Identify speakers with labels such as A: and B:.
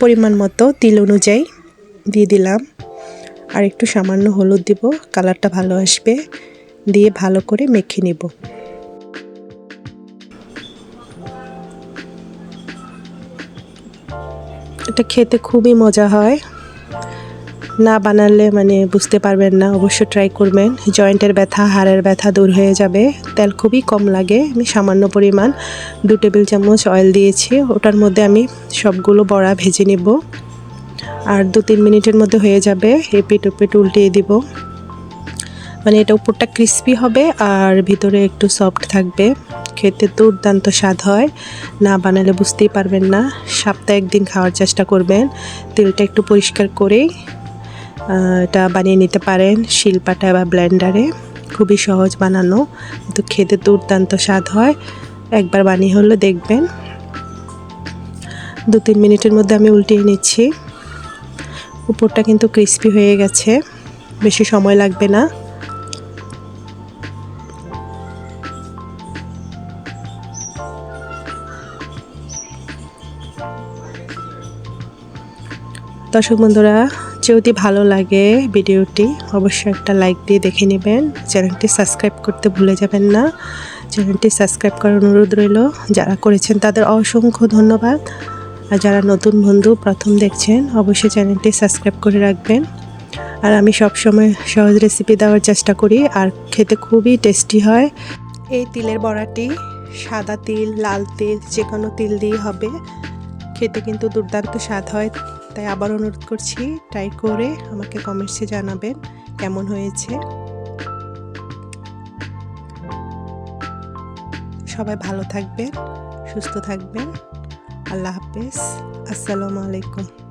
A: পরিমাণ মতো তিল অনুযায়ী দিয়ে দিলাম। আর একটু সামান্য হলুদ দিব, কালারটা ভালো আসবে, দিয়ে ভালো করে মেখে নেব। এটা খেতে খুবই মজা হয়। না বানালে মানে বুঝতে পারবেন না, অবশ্য ট্রাই করবেন। জয়েন্টের ব্যথা, হাড়ের ব্যথা দূর হয়ে যাবে। তেল খুবই কম লাগে, আমি সামান্য পরিমাণ দু টেবিল চামচ অয়েল দিয়েছি। ওটার মধ্যে আমি সবগুলো বড়া ভেজে নেব। আর দু তিন মিনিটের মধ্যে হয়ে যাবে এপিট ওপিট উল্টিয়ে দিব। মানে এটা উপরটা ক্রিস্পি হবে আর ভিতরে একটু সফট থাকবে। খেতে দুর্দান্ত স্বাদ হয়। না বানালে বুঝতেই পারবেন না। সপ্তাহে একদিন খাওয়ার চেষ্টা করবেন। তেলটা একটু পরিষ্কার করেই এটা বানিয়ে নিতে পারেন শিলপাটা বা ব্লেন্ডারে। খুবই সহজ বানানো, কিন্তু খেতে দুর্দান্ত স্বাদ হয়। একবার বানিয়ে হলে দেখবেন। দু তিন মিনিটের মধ্যে আমি উল্টিয়ে নিচ্ছি। উপরটা কিন্তু ক্রিস্পি হয়ে গেছে, বেশি সময় লাগবে না। দর্শক বন্ধুরা যদি ভালো লাগে ভিডিওটি, অবশ্যই একটা লাইক দিয়ে দেখে নেবেন। চ্যানেলটি সাবস্ক্রাইব করতে ভুলে যাবেন না। চ্যানেলটি সাবস্ক্রাইব করার অনুরোধ রইল। যারা করেছেন তাদের অসংখ্য ধন্যবাদ। আর যারা নতুন বন্ধু, প্রথম দেখছেন, অবশ্যই চ্যানেলটি সাবস্ক্রাইব করে রাখবেন। আর আমি সব সময় সহজ রেসিপি দেওয়ার চেষ্টা করি, আর খেতে খুবই টেস্টি হয়। এই তিলের বড়াটি সাদা তিল, লাল তিল যে কোনো তিল দিয়ে হবে। খেতে কিন্তু দুর্দান্ত স্বাদ হয়। তাই আবার অনুরোধ করছি ট্রাই করে আমাকে কমেন্টসে জানাবেন কেমন হয়েছে। সবাই ভালো থাকবেন, সুস্থ থাকবেন। আল্লাহ হাফেজ। আসসালামু আলাইকুম।